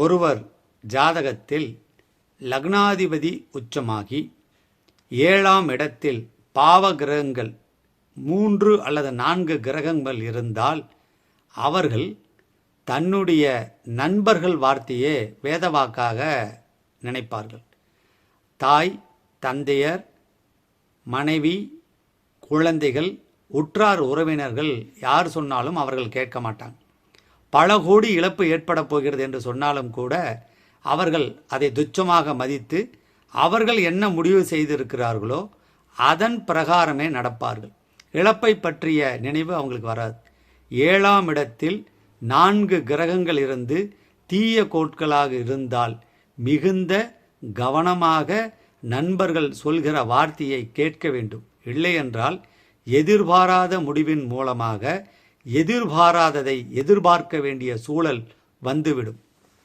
ஒருவர் ஜாதகத்தில் லக்னாதிபதி உச்சமாகி ஏழாம் இடத்தில் பாவ கிரகங்கள் மூன்று அல்லது நான்கு கிரகங்கள் இருந்தால் அவர்கள் தன்னுடைய நண்பர்கள் வார்த்தையே வேதவாக்காக நினைப்பார்கள். தாய் தந்தையர் மனைவி குழந்தைகள் உற்றார் உறவினர்கள் யார் சொன்னாலும் அவர்கள் கேட்க மாட்டாங்க. பல கோடி இழப்பு ஏற்பட போகிறது என்று சொன்னாலும் கூட அவர்கள் அதை துச்சமாக மதித்து அவர்கள் என்ன முடிவு செய்திருக்கிறார்களோ அதன் பிரகாரமே நடப்பார்கள். இழப்பை பற்றிய நினைவு அவங்களுக்கு வராது. ஏழாம் இடத்தில் நான்கு கிரகங்கள் இருந்து தீய கோட்களாக இருந்தால் மிகுந்த கவனமாக நண்பர்கள் சொல்கிற வார்த்தையை கேட்க வேண்டும். இல்லையென்றால் எதிர்பாராத முடிவின் மூலமாக எதிர்பாராததை எதிர்பார்க்க வேண்டிய சூழல் வந்துவிடும்.